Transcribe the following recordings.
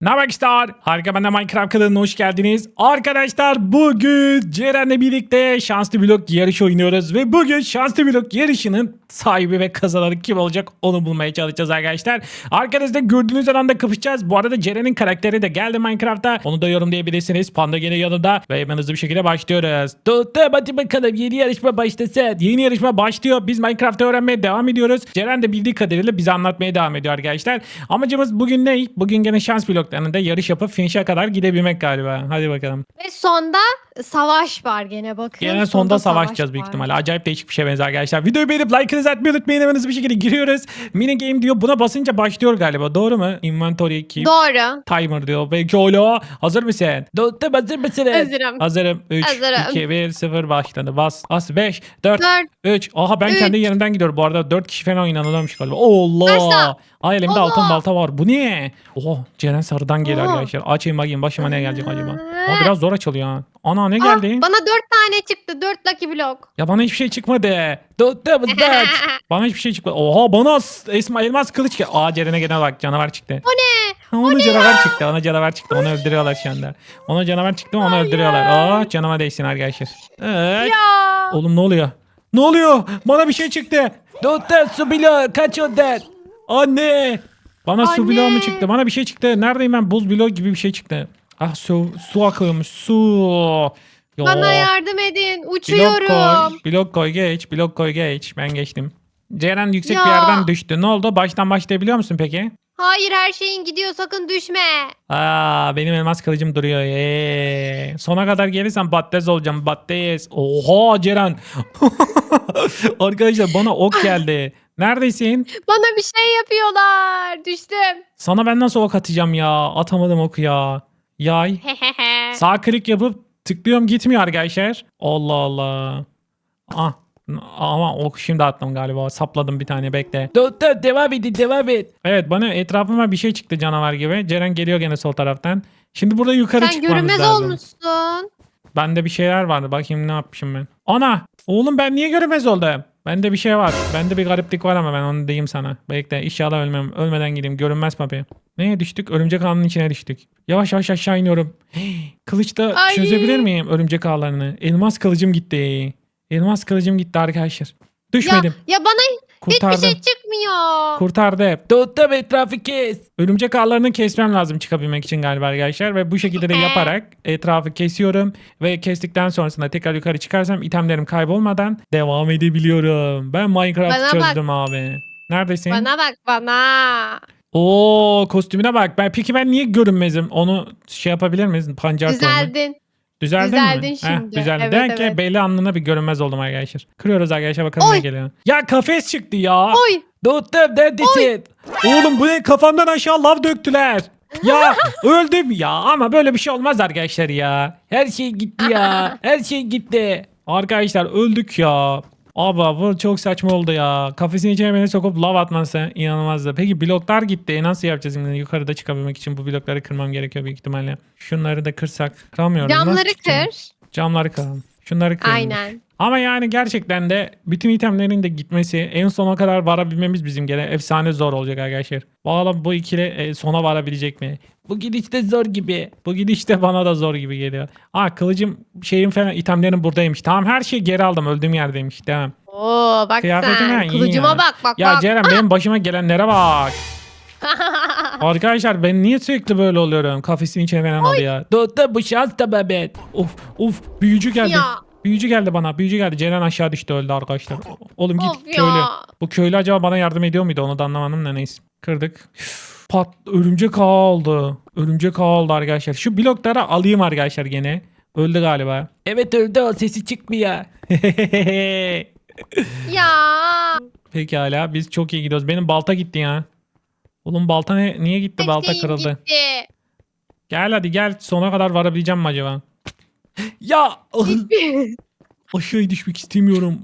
Ne arkadaşlar? Harika ben de Minecraft kanalına hoş geldiniz. Arkadaşlar bugün Ceren'le birlikte şanslı blok yarışı oynuyoruz. Ve bugün şanslı blok yarışının sahibi ve kazananı kim olacak onu bulmaya çalışacağız arkadaşlar. Arkadaşlar gördüğünüz alanda kapışacağız. Bu arada Ceren'in karakteri de geldi Minecraft'ta. Onu da yorumlayabilirsiniz. Panda gene yanında. Ve hemen hızlı bir şekilde başlıyoruz. Tuttum hadi bakalım yeni yarışma başlasın. Yeni yarışma başlıyor. Biz Minecraft'ı öğrenmeye devam ediyoruz. Ceren de bildiği kadarıyla bize anlatmaya devam ediyor arkadaşlar. Amacımız bugün ne? Bugün gene şans bloklarında yarış yapıp finish'e kadar gidebilmek galiba. Hadi bakalım. Ve sonda savaş var gene bakıyorum. Gene sonda savaşacağız büyük ihtimalle. Acayip değişik bir şey benzer arkadaşlar. Videoyu beğenip like'ınızı atmayı unutmayın. Hemen hızlı bir şekilde giriyoruz. Mini game diyor. Buna basınca başlıyor galiba. Doğru mu? Inventory keep. Doğru. Timer diyor. Peki oğlum. Hazır mısın? Tuttum hazır mısın? Hazırım. Hazırım. 3, Hazırım. 2, 1, 0 başladı. Bas. Bas. 5, 4, Dört. 3. Aha ben Üç. kendi yerimden gidiyorum. Bu arada 4 kişi falan oynanılmış galiba. Allah. Başla. Ay elimde Allah. altın balta var. Bu ne? Oh Ceren sarıdan geliyor Oha. arkadaşlar. Açayım bakayım başıma ne gelecek acaba. Aa. Aa, biraz zor açılıyor ha. Ana ne Aa, geldi? bana dört tane çıktı. Dört lucky block. Ya bana hiçbir şey çıkmadı. Tuttum dört. bana hiçbir şey çıkmadı. Oha bana esma elmas kılıç geldi. Aa Ceren'e gene bak canavar çıktı. O ne? Ha, Ona canavar çıktı. Ona canavar çıktı. Onu öldürüyorlar şu anda. Ona canavar çıktı onu öldürüyorlar. Aa canıma değsin arkadaşlar. Evet. Ya. Oğlum ne oluyor? Ne oluyor? Bana bir şey çıktı. Tuttum su bloğu kaç ondan. Anne. Bana su bloğu mu çıktı? Bana bir şey çıktı. Neredeyim ben? Buz bloğu gibi bir şey çıktı. Ah su, su akıyormuş. Su. Ya. Bana yardım edin. Blok Uçuyorum. koy. Blok koy geç. Blok koy geç. Ben geçtim. Ceren yüksek Ya. bir yerden düştü. Ne oldu? Baştan başlayabiliyor musun peki? Hayır her şeyin gidiyor. Sakın düşme. Aa benim elmas kılıcım duruyor. Ee, sona kadar gelirsen battez olacağım. Battez. Oha Ceren. Arkadaşlar bana ok geldi. Neredesin? Bana bir şey yapıyorlar. Düştüm. Sana ben nasıl ok atacağım ya? Atamadım oku ya. Yay. Sağ klik yapıp tıklıyorum gitmiyor arkadaşlar. Allah Allah. Ah. Ama ok şimdi attım galiba. Sapladım bir tane bekle. Dur dur devam edin devam et. Evet bana etrafıma bir şey çıktı canavar gibi. Ceren geliyor gene sol taraftan. Şimdi burada yukarı Sen çıkmamız görünmez lazım. olmuşsun. Bende bir şeyler vardı. Bakayım ne yapmışım ben. Ana! Oğlum ben niye görünmez oldum? Bende bir şey var. Bende bir gariplik var ama ben onu diyeyim sana. Bekle inşallah ölmem. Ölmeden gideyim. Görünmez papi. Neye düştük? Örümcek ağının içine düştük. Yavaş yavaş aşağı iniyorum. Kılıçta Ay. çözebilir miyim örümcek ağlarını? Elmas kılıcım gitti. Elmas kılıcım gitti arkadaşlar. Ya, Düşmedim. ya bana Kurtardım. hiçbir şey çıkmıyor. Kurtardı. Tuttum etrafı kes. Örümcek ağlarını kesmem lazım çıkabilmek için galiba arkadaşlar. Ve bu şekilde de yaparak etrafı kesiyorum. Ve kestikten sonrasında tekrar yukarı çıkarsam itemlerim kaybolmadan devam edebiliyorum. Ben Minecraft Bana bak. çözdüm abi. Neredesin? Bana bak bana. Oo kostümüne bak. Ben, peki ben niye görünmezim? Onu şey yapabilir miyiz? Pancar tohumu. Düzeldin. Düzeldin mi? Şimdi. düzeldi. Evet, ki evet. belli anlığına bir görünmez oldum arkadaşlar. Kırıyoruz arkadaşlar bakalım ne Oy. geliyor. Ya kafes çıktı ya. Oy. Tuttum neredesin? Oğlum bu ne kafamdan aşağı lav döktüler. Ya öldüm ya ama böyle bir şey olmaz arkadaşlar ya. Her şey gitti ya. Her şey gitti. Arkadaşlar öldük ya. Abi bu çok saçma oldu ya. Kafesin içine beni sokup lav atması inanılmazdı. Peki bloklar gitti. E nasıl yapacağız şimdi? Yukarıda çıkabilmek için bu blokları kırmam gerekiyor büyük ihtimalle. Şunları da kırsak. Kıramıyoruz. Nasıl Camları çıkacağım? kır. Camları kıralım. Şunları kıralım. Aynen. Ama yani gerçekten de bütün itemlerin de gitmesi en sona kadar varabilmemiz bizim gene efsane zor olacak arkadaşlar. Bakalım bu ikili e, sona varabilecek mi? Bu gidişte zor gibi. Bu gidişte bana da zor gibi geliyor. Aa kılıcım şeyim falan itemlerim buradaymış. Tamam her şeyi geri aldım öldüğüm yerdeymiş. Tamam. Oo bak Kıyafetim ha, sen. iyi Kılıcıma ya. bak bak Ya bak. Ceren benim başıma gelenlere bak. Arkadaşlar ben niye sürekli böyle oluyorum? Kafesin içine falan oldu ya. Dur bu şans da bebek. Of of büyücü geldi. Ya. Büyücü geldi bana. Büyücü geldi. Ceren aşağı düştü öldü arkadaşlar. Oğlum git Of ya. köylü. Bu köylü acaba bana yardım ediyor muydu? Onu da anlamadım da neyse. Kırdık. Üf, Pat örümcek ağı oldu. Örümcek ağı oldu arkadaşlar. Şu blokları alayım arkadaşlar gene. Öldü galiba. Evet öldü o sesi çıkmıyor. Ya. Pekala biz çok iyi gidiyoruz. Benim balta gitti ya. Oğlum balta ne, niye gitti? Balta şeyin kırıldı. Gitti. Gel hadi gel. Sona kadar varabileceğim mi acaba? ya aşağı düşmek istemiyorum.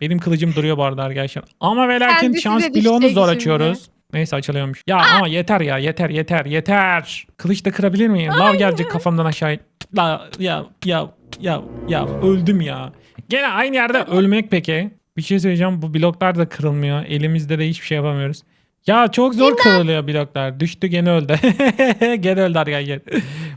Benim kılıcım duruyor bu arada arkadaşlar. Ama ve lakin Kendisi şans de bloğunu düşecek zor şimdi. açıyoruz. Neyse açılıyormuş. Ya ama yeter ya yeter yeter yeter. Kılıç da kırabilir miyim? Lav gelecek kafamdan aşağı. La, ya ya ya ya öldüm ya. Gene aynı yerde ölmek peki. Bir şey söyleyeceğim bu bloklar da kırılmıyor. Elimizde de hiçbir şey yapamıyoruz. Ya çok zor kırılıyor bloklar. Düştü gene öldü. gene öldü arkadaşlar.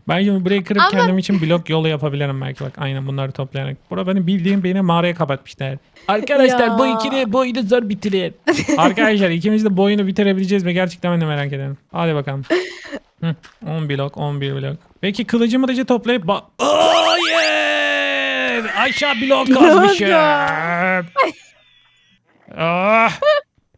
Ben şimdi burayı kırıp Ama- kendim için blok yolu yapabilirim belki bak. Aynen bunları toplayarak. Bura benim bildiğim beni mağaraya kapatmışlar. Arkadaşlar Ya. bu ikili bu oyunu zor bitirir. Arkadaşlar ikimiz de bu oyunu bitirebileceğiz mi? Gerçekten ben de merak ediyorum. Hadi bakalım. Hı, 10 blok 11 blok. Peki kılıcı mılıcı toplayıp bak. Oh yeah! Aşağı blok kazmışım. ah.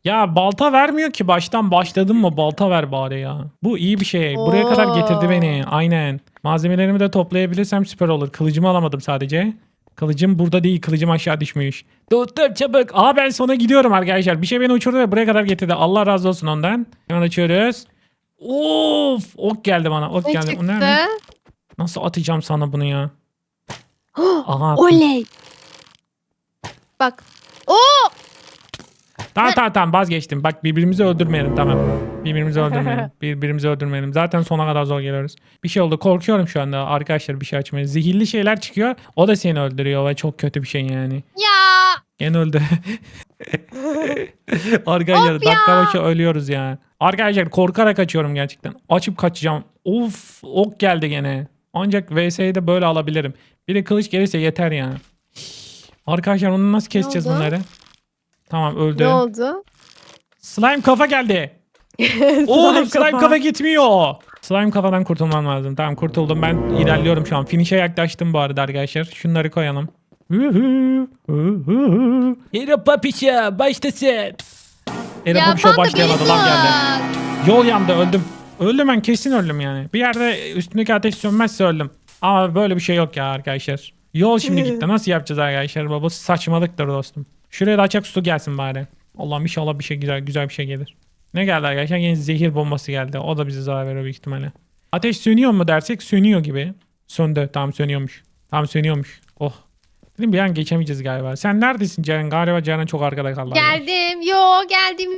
Ya balta vermiyor ki baştan başladım mı balta ver bari ya. Bu iyi bir şey. Buraya kadar getirdi beni. Aynen. Malzemelerimi de toplayabilirsem süper olur. Kılıcımı alamadım sadece. Kılıcım burada değil. Kılıcım aşağı düşmüş. Tuttum çabuk. Aa ben sona gidiyorum arkadaşlar. Bir şey beni uçurdu ve buraya kadar getirdi. Allah razı olsun ondan. Hemen açıyoruz. Of! Ok geldi bana. Ok Ne geldi. çıktı? Nerede? Nasıl atacağım sana bunu ya? Aha. attım. Oley. Bak. Oo. Tamam tamam tamam vazgeçtim. Bak birbirimizi öldürmeyelim tamam. Birbirimizi öldürmeyelim. birbirimizi öldürmeyelim. Zaten sona kadar zor geliyoruz. Bir şey oldu. Korkuyorum şu anda arkadaşlar bir şey açmaya. Zehirli şeyler çıkıyor. O da seni öldürüyor ve çok kötü bir şey yani. Ya. Gene öldü. Arkadaşlar dakika başı ölüyoruz ya. Arkadaşlar korkarak açıyorum gerçekten. Açıp kaçacağım. Of ok geldi gene. Ancak VS'yi de böyle alabilirim. Bir de kılıç gelirse yeter ya. Arkadaşlar onu nasıl keseceğiz bunları? Tamam öldü. Ne oldu? Slime kafa geldi. Oğlum slime kafa. gitmiyor. Slime kafadan kurtulmam lazım. Tamam kurtuldum. Ben ilerliyorum şu an. Finish'e yaklaştım bu arada arkadaşlar. Şunları koyalım. Hero Papişa başlasın. Hero Papişa başlayamadı lan geldi. Yol yandı öldüm. Öldüm ben kesin öldüm yani. Bir yerde üstündeki ateş sönmezse öldüm. Ama böyle bir şey yok ya arkadaşlar. Yol şimdi gitti. Nasıl yapacağız arkadaşlar? Bu saçmalıktır dostum. Şuraya da açak su gelsin bari. Allah'ım inşallah bir şey güzel güzel bir şey gelir. Ne geldi arkadaşlar? Yine zehir bombası geldi. O da bize zarar veriyor büyük ihtimalle. Ateş sönüyor mu dersek sönüyor gibi. Söndü. Tamam sönüyormuş. Tamam sönüyormuş. Oh. Dedim bir an geçemeyeceğiz galiba. Sen neredesin Ceren? Galiba Ceren çok arkada kaldı. Geldim. Yo geldim.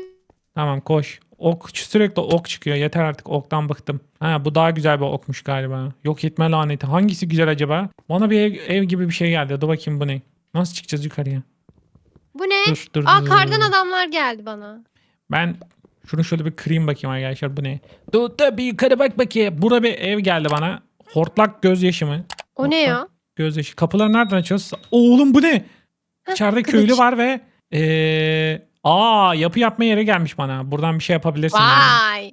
Tamam koş. Ok sürekli ok çıkıyor. Yeter artık oktan bıktım. Ha bu daha güzel bir okmuş galiba. Yok etme laneti. Hangisi güzel acaba? Bana bir ev, ev gibi bir şey geldi. Dur bakayım bu ne? Nasıl çıkacağız yukarıya? Bu ne? Dur dur. Aa dur, dur, kardan dur. adamlar geldi bana. Ben şunu şöyle bir kırayım bakayım arkadaşlar bu ne? Dur dur bir yukarı bak bakayım. Burada bir ev geldi bana. Hortlak gözyaşı mı? O ne ya? Gözyaşı. Kapıları nereden açıyoruz? Oğlum bu ne? Heh, İçeride kılıç. köylü var ve ee, aa yapı yapma yeri gelmiş bana. Buradan bir şey yapabilirsin. yani. Vay.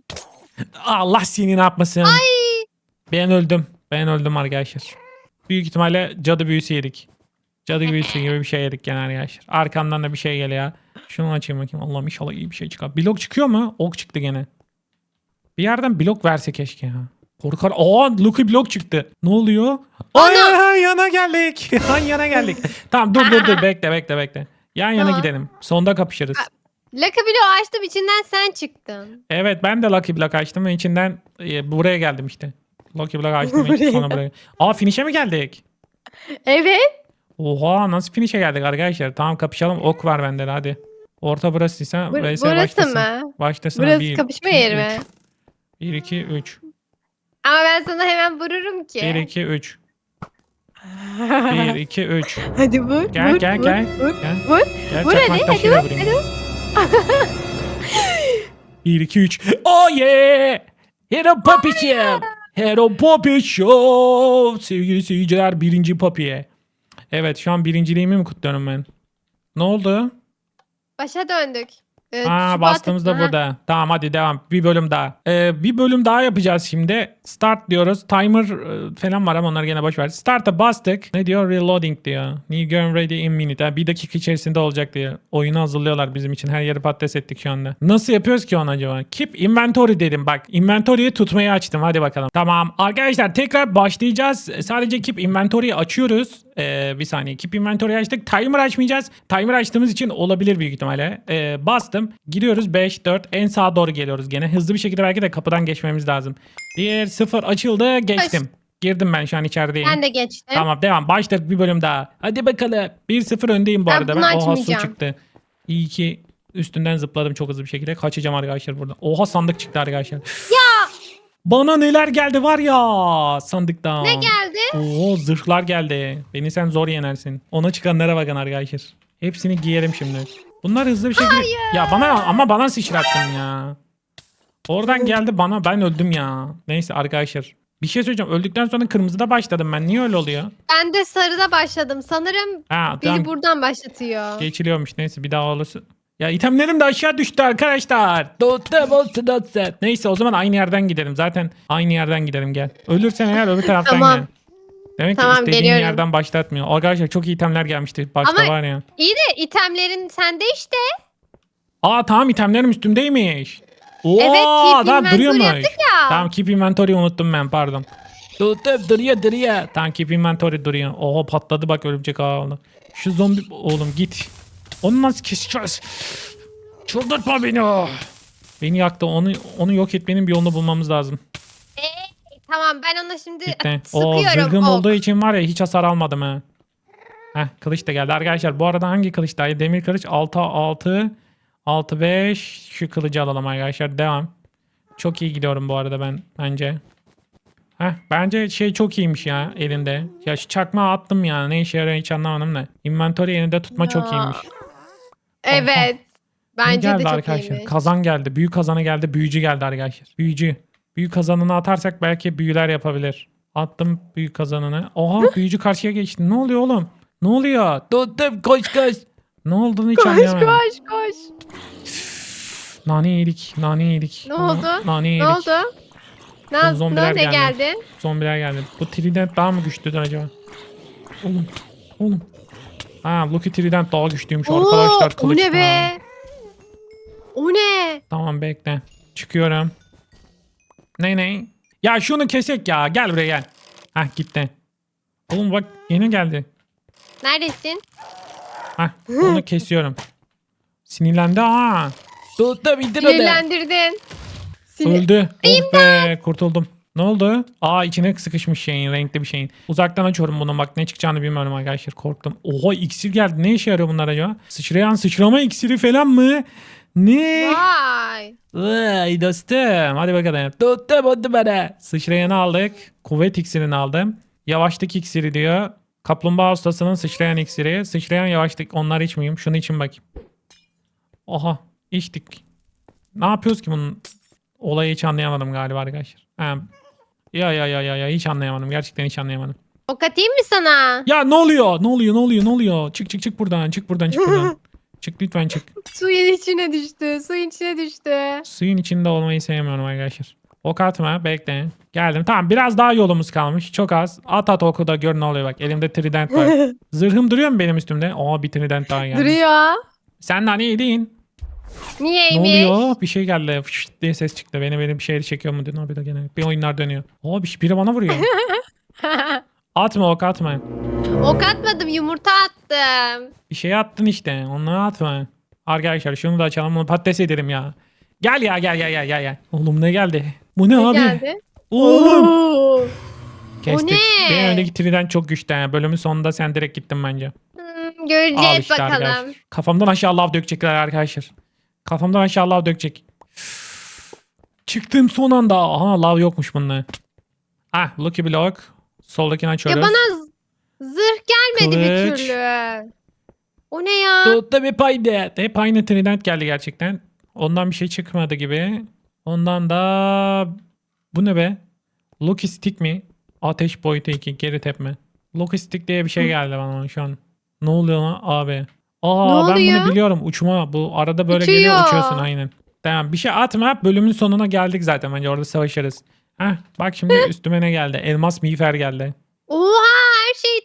Allah seni ne yapmasın. Ben öldüm. Ben öldüm arkadaşlar. Büyük ihtimalle cadı büyüsü yedik. Cadı büyüsü gibi bir şey yedik gene arkadaşlar. Arkamdan da bir şey geliyor. Şunu açayım bakayım. Allah'ım inşallah iyi bir şey çıkar. Blok çıkıyor mu? Ok çıktı gene. Bir yerden blok verse keşke ya. Korkar. Aa Lucky blok çıktı. Ne oluyor? Ay yana geldik. Yan yana geldik. tamam dur dur dur bekle bekle bekle. Yan yana Tamam. gidelim. Sonda kapışırız. Lucky Blow açtım içinden sen çıktın. Evet ben de Lucky Block açtım ve içinden e, buraya geldim işte. Lucky Block açtım ve Buraya. sonra buraya. Aa finish'e mi geldik? Evet. Oha nasıl finish'e geldik arkadaşlar? Tamam kapışalım. Ok var bende de hadi. Orta burasıysa Bur- burası başlasın. mı? Başlasın. Burası Bir, kapışma iki, yeri üç. mi? 1 2 3. Ama ben sana hemen vururum ki. 1 2 3. 1 2 3. Hadi vur. Gel, vur, gel, vur, gel. Vur. Gel. Vur. Gel Vur hadi, hadi vur, vurayım. 1 2 3. Oh yeah! Hero Show. Hero Puppy Show. Sevgili seyirciler birinci Puppy'ye. Evet şu an birinciliğimi mi kutluyorum ben? Ne oldu? Başa döndük. Ee, Aa tuşu bastığımız da batırma. burada. Tamam hadi devam. Bir bölüm daha. Ee, bir bölüm daha yapacağız şimdi. Start diyoruz. Timer e, falan var ama onları gene boş ver. Start'a bastık. Ne diyor? Reloading diyor. New game ready in minute. Yani bir dakika içerisinde olacak diyor. Oyunu hazırlıyorlar bizim için. Her yeri patates ettik şu anda. Nasıl yapıyoruz ki onu acaba? Keep inventory dedim bak. Inventory'yi tutmayı açtım. Hadi bakalım. Tamam. Arkadaşlar tekrar başlayacağız. Sadece keep inventory'yi açıyoruz. Ee, bir saniye. Keep inventory'yi açtık. Timer açmayacağız. Timer açtığımız için olabilir büyük ihtimalle. Ee, bastım. Giriyoruz 5, 4. En sağa doğru geliyoruz gene. Hızlı bir şekilde belki de kapıdan geçmemiz lazım. 1, 0 açıldı. Geçtim. Girdim ben şu an içerideyim. Ben de geçtim. Tamam devam. Başladık bir bölüm daha. Hadi bakalım. 1-0 öndeyim bu Ben arada. Ben oha su çıktı. İyi ki üstünden zıpladım çok hızlı bir şekilde. Kaçacağım arkadaşlar burada. Oha sandık çıktı arkadaşlar. Ya Bana neler geldi var ya sandıktan. ne geldi? Oo zırhlar geldi. Beni sen zor yenersin. Ona çıkanlara bakın arkadaşlar. Hepsini giyerim şimdi. Bunlar hızlı bir şekilde... Ya bana ama bana sıçrattın ya. Oradan geldi bana ben öldüm ya. Neyse arkadaşlar. Bir şey söyleyeceğim. Öldükten sonra kırmızıda başladım ben. Niye öyle oluyor? Ben de sarıda başladım. Sanırım Ha biri tamam. buradan başlatıyor. Geçiliyormuş. Neyse bir daha olursa. Ya itemlerim de aşağı düştü arkadaşlar. Dotte botte dotte. Neyse o zaman aynı yerden gidelim. Zaten aynı yerden gidelim gel. Ölürsen eğer öbür taraftan Tamam. gel. Demek Tamam, ki istediğin geliyorum. yerden başlatmıyor. Arkadaşlar çok iyi itemler gelmişti. Başta Ama- var ya. İyi de itemlerin sende işte. Aa tamam itemlerim üstümdeymiş. Oo, Evet, keep tamam inventory duruyormuş. yaptık ya. Tamam keep inventory unuttum ben pardon. Tutup duruyor duruyor. Tamam keep inventory duruyor. Oho patladı bak örümcek oldu. Şu zombi oğlum git. Onu nasıl keseceğiz? Çıldırtma beni. Beni yaktı. Onu onu yok etmenin bir yolunu bulmamız lazım. Tamam ben ona şimdi Cidden. O sıkıyorum. zırhım ok. olduğu için var ya hiç hasar almadım ha. Heh kılıç da geldi arkadaşlar. Bu arada hangi kılıç daha iyi? Demir kılıç 6 6 6 5 şu kılıcı alalım arkadaşlar. Devam. Çok iyi gidiyorum bu arada ben bence. Heh bence şey çok iyiymiş ya elinde. Ya şu çakma attım ya. Ne işe yarıyor hiç anlamadım da. Inventory elinde tutma çok Ya. iyiymiş. Evet. Ne Bence geldi de çok arkadaşlar? iyiymiş. Kazan geldi. Büyük kazanı geldi. Büyücü geldi arkadaşlar. Büyücü. Büyük kazanını atarsak belki büyüler yapabilir. Attım büyük kazanını. Oha büyücü karşıya geçti. Ne oluyor oğlum? Ne oluyor? Tuttum koş koş. Ne olduğunu hiç Koş anlayamadım. koş koş. Nane yedik. Nane yedik. Ne oldu? Nane yedik. Ne oldu? Ne, zombiler ne geldi. geldi? Zombiler geldi. Bu Trident daha mı güçlüdür acaba? Oğlum. Oğlum. Ha Lucky Trident daha güçlüymüş arkadaşlar. Oo, o Kılıç ne falan. be? O ne? Tamam bekle. Çıkıyorum. Ne ne? Ya şunu kesek ya. Gel buraya gel. Hah gitti. Oğlum bak yeni geldi. Neredesin? Hah onu kesiyorum. Sinirlendi ha. Tuttu bitti Sinirlendirdin. Sinir... Öldü. Oh be kurtuldum. Ne oldu? Aa içine sıkışmış şeyin renkli bir şeyin. Uzaktan açıyorum bunu bak ne çıkacağını bilmiyorum arkadaşlar korktum. Oha iksir geldi ne işe yarıyor bunlar acaba? Sıçrayan sıçrama iksiri falan mı? Ne? Vay. Vay dostum hadi bakalım. Tuttum oldu bana. Sıçrayanı aldık. Kuvvet iksirini aldım. Yavaşlık iksiri diyor. Kaplumbağa ustasının sıçrayan iksiri. Sıçrayan yavaşlık. Onlar içmeyeyim. Şunu için bakayım. Oha içtik. Ne yapıyoruz ki bunun? Olayı hiç anlayamadım galiba arkadaşlar. Ha. Ya ya ya ya ya hiç anlayamadım. Gerçekten hiç anlayamadım. Ok atayım mı sana? Ya ne oluyor? Ne oluyor? Ne oluyor? Ne oluyor? Çık çık çık buradan. Çık buradan çık buradan. çık lütfen çık. Suyun içine düştü. Suyun içine düştü. Suyun içinde olmayı sevmiyorum arkadaşlar. Ok atma bekle. Geldim. Tamam biraz daha yolumuz kalmış. Çok az. At at oku da gör ne oluyor bak. Elimde trident var. Zırhım duruyor mu benim üstümde? Aa bir trident daha geldi. Duruyor. Sen nane yedin. Ne Niyeymiş? oluyor? Bir şey geldi. Fışt diye ses çıktı. Beni beni bir şey çekiyor mu diyor. Bir de gene. Bir oyunlar dönüyor. Bir, biri bana vuruyor. atma ok atma. Ok atmadım yumurta attım. Bir şey attın işte. Onu atma. Arkadaşlar şunu da açalım. Onu patates edelim ya. Gel ya gel gel gel gel. gel. Oğlum ne geldi? Bu ne, Ne abi? geldi? Oğlum. Oo. Kestik. ne? Benim öndeki trident çok güçlü. Yani. Bölümün sonunda sen direkt gittin bence. Hmm, Al göreceğiz işte bakalım. arkadaşlar. Kafamdan aşağı lav dökecekler arkadaşlar. Kafamdan aşağı lav dökecek. Çıktım son anda. Aha lav yokmuş bunda. Ah Lucky Block. Soldakini Ya açıyoruz. bana z- zırh gelmedi bir Kılıç. türlü. O ne ya? Tutta bir paydı. Hep aynı trident geldi gerçekten. Ondan bir şey çıkmadı gibi. Ondan da bu ne be? Lucky Stick mi? Ateş boyutu 2 geri tepme. Lucky Stick diye bir şey geldi bana şu an. Ne oluyor lan abi? Aa Ne ben oluyor? bunu biliyorum. Uçma. Bu arada böyle Uçuyor. geliyor uçuyorsun aynen. Tamam bir şey atma. Bölümün sonuna geldik zaten. Bence orada savaşırız. Heh, bak şimdi üstüme ne geldi? Elmas miğfer geldi. Oha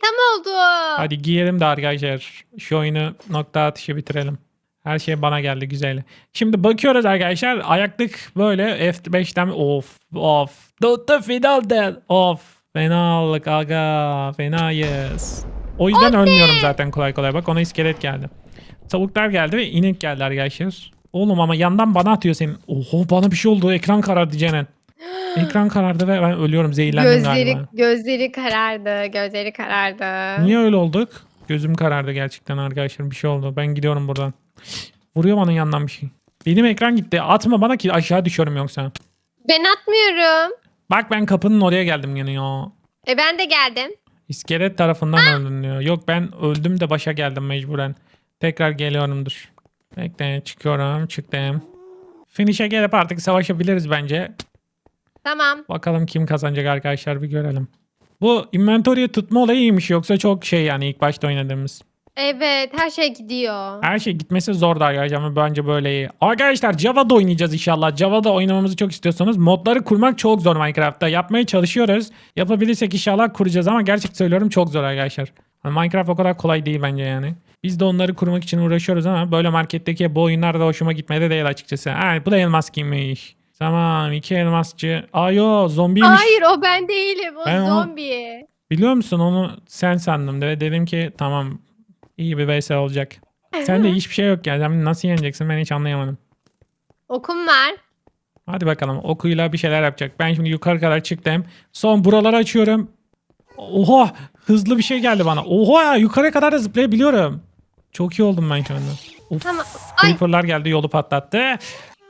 tam oldu. Hadi giyelim de arkadaşlar. Şu oyunu nokta atışı bitirelim. Her şey bana geldi güzel. Şimdi bakıyoruz arkadaşlar. Ayaklık böyle F5'ten of of. Tuttu finalde. Of. Fenalık aga. Fenayız. O yüzden ölmüyorum zaten kolay kolay. Bak ona iskelet geldi. Tavuklar geldi ve inek geldi arkadaşlar. Oğlum ama yandan bana atıyor senin. Oho bana bir şey oldu. Ekran karardı Cenen. Ekran karardı ve ben ölüyorum. Zehirlendim Gözleri galiba. gözleri karardı. Gözleri karardı. Niye öyle olduk? Gözüm karardı gerçekten arkadaşlar. Bir şey oldu. Ben gidiyorum buradan. Vuruyor bana yandan bir şey. Benim ekran gitti. Atma bana ki aşağı düşüyorum yoksa. Ben atmıyorum. Bak ben kapının oraya geldim yine ya. E ben de geldim. İskelet tarafından öldün diyor. Yok ben öldüm de başa geldim mecburen. Tekrar geliyorum dur. Bekle çıkıyorum çıktım. Finish'e gelip artık savaşabiliriz bence. Tamam. Bakalım kim kazanacak arkadaşlar bir görelim. Bu inventory'yi tutma olayı iyiymiş yoksa çok şey yani ilk başta oynadığımız. Evet her şey gidiyor. Her şey gitmesi zor da arkadaşlar ama bence böyle iyi. Arkadaşlar Java'da oynayacağız inşallah. Java'da oynamamızı çok istiyorsanız modları kurmak çok zor Minecraft'ta. Yapmaya çalışıyoruz. Yapabilirsek inşallah kuracağız ama gerçek söylüyorum çok zor arkadaşlar. Hani Minecraft o kadar kolay değil bence yani. Biz de onları kurmak için uğraşıyoruz ama böyle marketteki bu oyunlar da hoşuma gitmedi değil açıkçası. Ha, bu da elmas giymiş. Tamam iki elmasçı. Aa yo zombiymiş. Hayır o ben değilim. O Ben o- zombi. Biliyor musun onu sen sandım ve dedim ki tamam iyi bir vs olacak. Sende hiçbir şey yok ya. Sen nasıl yeneceksin ben hiç anlayamadım. Okum var. Hadi bakalım okuyla bir şeyler yapacak. Ben şimdi yukarı kadar çıktım. Son buraları açıyorum. Oha hızlı bir şey geldi bana. Oha ya yukarı kadar da zıplayabiliyorum. Çok iyi oldum ben şu anda. Of, Tamam. Ay Creeper'lar geldi yolu patlattı.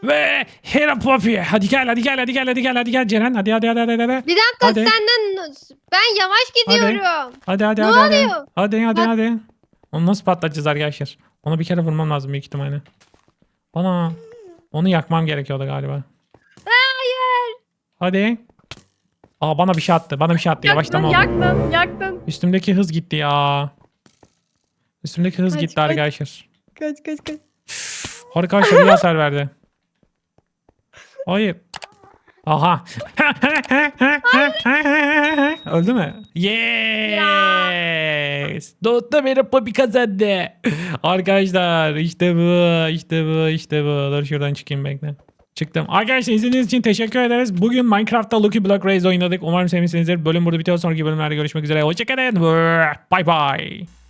Ve Hera Poppy. Hadi gel hadi gel hadi gel hadi gel hadi gel Ceren. Hadi hadi hadi hadi. Hadi bir dakika Hadi. senden ben yavaş gidiyorum. hadi hadi Ne hadi. Hadi oluyor? hadi hadi. Bak- hadi. Onu nasıl patlatacağız arkadaşlar? Onu bir kere vurmam lazım büyük ihtimalle. Bana onu yakmam gerekiyordu galiba. Hayır. Hadi. Aa bana bir şey attı. Bana bir şey attı. Yaktın oldu. yaktın yaktın. Üstümdeki hız gitti ya. Üstümdeki hız Kaç, gitti kaç. arkadaşlar. Kaç kaç kaç. Arkadaşlar iyi hasar verdi. Hayır. Aha. Öldü mü? Yes. Doğutta benim Poppy kazandı. Arkadaşlar işte bu, işte bu, işte bu. Dur şuradan çıkayım bekle. Çıktım. Arkadaşlar izlediğiniz için teşekkür ederiz. Bugün Minecraft'ta Lucky Block Race oynadık. Umarım sevmişsinizdir. Bölüm burada bitiyor. Sonraki bölümlerde görüşmek üzere. Hoşçakalın. Bye bye.